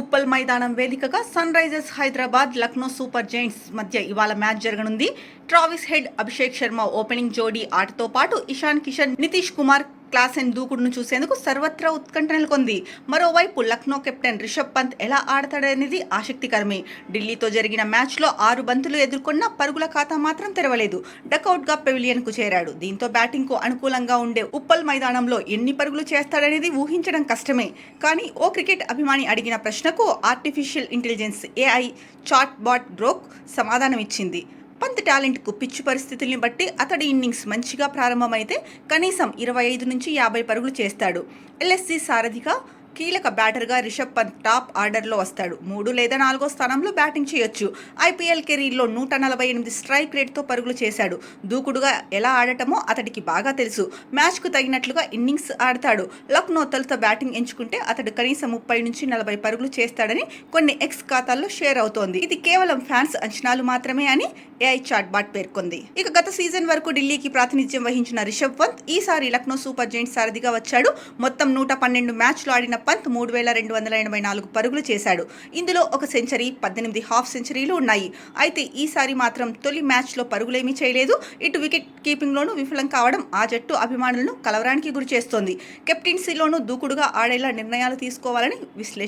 ఉప్పల్ మైదానం వేదికగా Sunrisers Hyderabad Lucknow Super Giants మధ్య ఇవాళ మ్యాచ్ జరగనుంది. Travis Head Abhishek Sharma opening జోడీ ఆటతో పాటు ఇషాన్ కిషన్ నితీష్ కుమార్ క్లాస్ అండ్ దూకుడును చూసేందుకు సర్వత్రా ఉత్కంఠ నెలకొంది మరోవైపు లక్నో కెప్టెన్ రిషబ్ పంత్ ఎలా ఆడతాడనేది ఆసక్తికరమే. ఢిల్లీతో జరిగిన మ్యాచ్లో ఆరు బంతులు ఎదుర్కొన్న పరుగుల ఖాతా మాత్రం తెరవలేదు. డకౌట్గా పెవిలియన్కు చేరాడు. దీంతో బ్యాటింగ్కు అనుకూలంగా ఉండే ఉప్పల్ మైదానంలో ఎన్ని పరుగులు చేస్తాడనేది ఊహించడం కష్టమే. కానీ ఓ క్రికెట్ అభిమాని అడిగిన ప్రశ్నకు artificial intelligence AI chatbot సమాధానం ఇచ్చింది పంత్ టాలెంట్కు పిచ్చి పరిస్థితుల్ని బట్టి అతడి ఇన్నింగ్స్ మంచిగా ప్రారంభమైతే కనీసం ఇరవై ఐదు నుంచి యాభై పరుగులు చేస్తాడు. ఎల్ఎస్సి సారథిగా కీలక బ్యాటర్గా రిషబ్ పంత్ టాప్ ఆర్డర్లో వస్తాడు. మూడు లేదా నాలుగో స్థానంలో బ్యాటింగ్ చేయొచ్చు. ఐపీఎల్ కెరీర్లో నూట నలభై ఎనిమిది స్ట్రైక్ రేట్తో పరుగులు చేశాడు. దూకుడుగా ఎలా ఆడటమో అతడికి బాగా తెలుసు. మ్యాచ్కు తగినట్లుగా ఇన్నింగ్స్ ఆడతాడు. లక్నో తొలుత బ్యాటింగ్ ఎంచుకుంటే అతడు కనీసం ముప్పై నుంచి నలభై పరుగులు చేస్తాడని కొన్ని ఎక్స్ ఖాతాల్లో షేర్ అవుతోంది. ఇది కేవలం ఫ్యాన్స్ అంచనాలు మాత్రమే అని ఏఐ చాట్ బాట్ పేర్కొంది. ఇక గత సీజన్ వరకు ఢిల్లీకి ప్రాతినిధ్యం వహించిన రిషబ్ పంత్ ఈసారి లక్నో సూపర్ జైంట్ సారథిగా వచ్చాడు. మొత్తం నూట పన్నెండు మ్యాచ్లు ఆడిన పంత్ మూడు వేల రెండు వందల ఎనభై నాలుగు పరుగులు చేశాడు. ఇందులో ఒక సెంచరీ పద్దెనిమిది హాఫ్ సెంచరీలు ఉన్నాయి. అయితే ఈసారి మాత్రం తొలి మ్యాచ్లో పరుగులేమీ చేయలేదు. ఇటు వికెట్ కీపింగ్లోనూ విఫలం కావడం ఆ జట్టు అభిమానులను కలవరానికి గురి చేస్తోంది కెప్టెన్సీలోనూ దూకుడుగా ఆడేలా నిర్ణయాలు తీసుకోవాలని విశ్లేషకులు